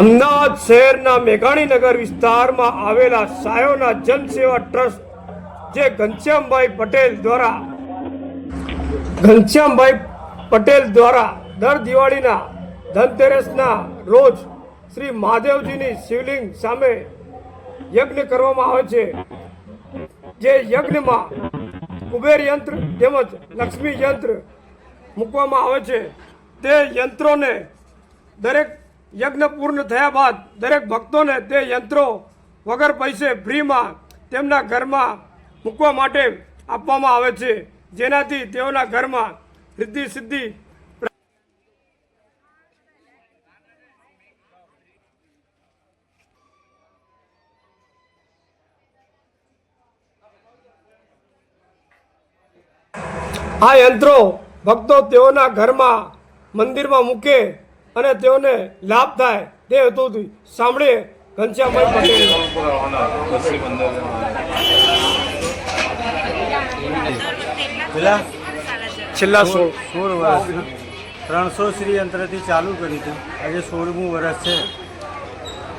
અમદાવાદ શહેરના મેઘાણીનગર વિસ્તારમાં આવેલા સાયોના જનસેવા ટ્રસ્ટ, જે ઘનશ્યામભાઈ પટેલ દ્વારા ઘનશ્યામભાઈ પટેલ દ્વારા દર દિવાળીના ધનતેરસના રોજ શ્રી મહાદેવજીની શિવલિંગ સામે યજ્ઞ કરવામાં આવે છે. જે યજ્ઞમાં કુબેર યંત્ર તેમજ લક્ષ્મી યંત્ર મૂકવામાં આવે છે. તે યંત્રોને દરેક યજ્ઞ પૂર્ણ થયા બાદ દરેક ભક્તોને તે યંત્રો વગર પૈસે ફ્રીમાં તેમના ઘરમાં મૂકવા માટે આપવામાં આવે છે. જેનાથી તેઓના ઘરમાં રિદ્ધિ સિદ્ધિ આ યંત્રો ભક્તો તેઓના ઘરમાં મંદિરમાં મૂકે અને તેઓને લાભ થાય તે હેતુથી સાંભળીએ ઘનશ્યામભાઈ પટેલ. પેલા? છેલ્લા સોળ સોળ વર્ષ. ત્રણસો શ્રી અંતરથી ચાલુ કરી હતું. આજે સોળમું વર્ષ છે.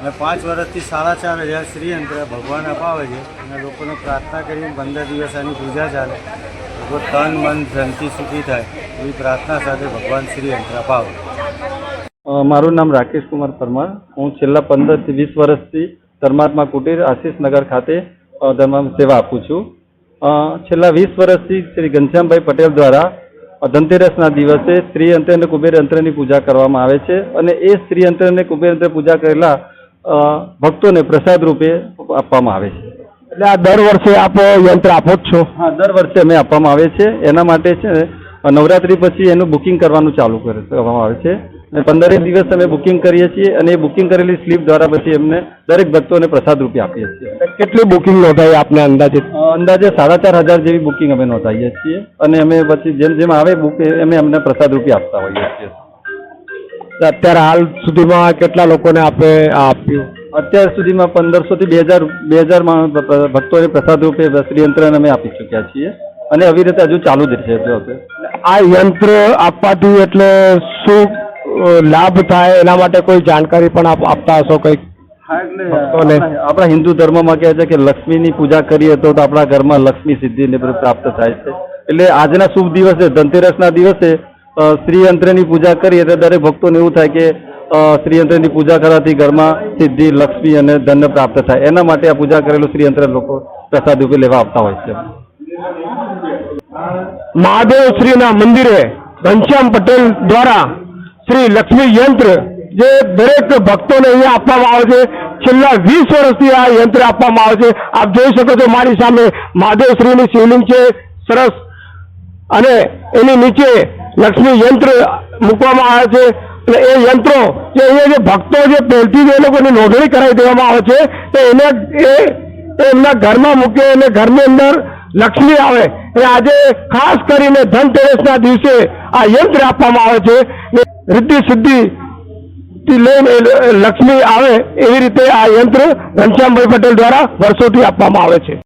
અને પાંચ વર્ષથી સાડા ચાર હજાર શ્રી અંતર ભગવાન અપાવે છે. અને લોકોને પ્રાર્થના કરીને પંદર દિવસ આની પૂજા ચાલે. લોકો તન મન ધનથી સુખી થાય. એવી પ્રાર્થના સાથે ભગવાન શ્રી અંતર અપાવે. મારું નામ રાકેશ કુમાર પરમાર. હું છેલ્લા પંદરથી વીસ વર્ષથી ધર્માત્મા કુટીર આશીષનગર ખાતે ધર્મ સેવા આપું છું. છેલ્લા વીસ વર્ષથી શ્રી ઘનશ્યામભાઈ પટેલ દ્વારા ધનતેરસના દિવસે સ્ત્રી યંત્ર અને કુબેર યંત્રની પૂજા કરવામાં આવે છે અને એ સ્ત્રી યંત્ર અને કુબેર યંત્ર પૂજા કરેલા ભક્તોને પ્રસાદ રૂપે આપવામાં આવે છે. એટલે આ દર વર્ષે આપ યંત્ર આપો જ છો? હા દર વર્ષે અમે આપવામાં આવે છે. એના માટે છે નવરાત્રી પછી એનું બુકિંગ કરવાનું ચાલુ કરે કરવામાં આવે છે. અને પંદરેક દિવસ અમે બુકિંગ કરીએ છીએ અને એ બુકિંગ કરેલી સ્લીપ દ્વારા પછી એમને દરેક ભક્તોને પ્રસાદ રૂપે આપીએ છીએ. કેટલી બુકિંગ નોંધાઈ આપને અંદાજે? અંદાજે સાડા ચાર હજાર જેવી બુકિંગ અમે નોંધાવીએ છીએ અને અમે પછી જેમ જેમ આવે બુક અમે એમને પ્રસાદ રૂપે આપતા હોઈએ છીએ. અત્યારે હાલ સુધીમાં કેટલા લોકોને આપે આપ્યું? અત્યાર સુધીમાં પંદરસો થી બે હજાર બે હજાર ભક્તોને પ્રસાદ રૂપે શ્રીયંત્રને અમે આપી ચૂક્યા છીએ અને આવી રીતે હજુ ચાલુ જ રહેશે આ યંત્ર આપવાથી એટલે શું લાભ થાય એના માટે કોઈ જાણકારી પણ આપ આપતા હશો કંઈક. આપણા હિન્દુ ધર્મમાં કહે છે કે લક્ષ્મીની પૂજા કરીએ તો આપણા ઘરમાં લક્ષ્મી સિદ્ધિને પ્રાપ્ત થાય છે. એટલે આજના શુભ દિવસે ધનતેરસના દિવસે શ્રીયંત્રની પૂજા કરીએ તો દરેક ભક્તોને એવું થાય કે શ્રીયંત્રની પૂજા કરવાથી ઘરમાં સિદ્ધિ લક્ષ્મી અને ધન પ્રાપ્ત થાય. એના માટે આ પૂજા કરેલું શ્રીયંત્ર લોકો પ્રસાદ રૂપે લેવા આપતા હોય છે. મહાદેવ શ્રીના મંદિરે ઘનશ્યામ પટેલ દ્વારા શ્રી લક્ષ્મી યંત્ર જે દરેક ભક્તોને અહીંયા આપવામાં આવે છે. છેલ્લા વીસ વર્ષથી આ યંત્ર આપવામાં આવે છે. આપ જોઈ શકો છો મારી સામે મહાદેવ શ્રીની શિવલિંગ છે. સરસ. અને એની નીચે લક્ષ્મી યંત્ર મૂકવામાં આવે છે. અને એ યંત્રો જે અહીંયા જે ભક્તો જે પહેલથી એ લોકોની નોંધણી કરાવી દેવામાં આવે છે, તો એને એ એમના ઘરમાં મૂકે અને ઘરની અંદર લક્ષ્મી આવે. એ આજે ખાસ કરીને ધનતેરસના દિવસે આ યંત્ર આપવામાં આવે છે. રિદ્ધિ સિદ્ધિ થી લઈને લક્ષ્મી આવે એવી રીતે આ યંત્ર ઘનશ્યામભાઈ પટેલ દ્વારા વર્ષોથી આપવામાં આવે છે.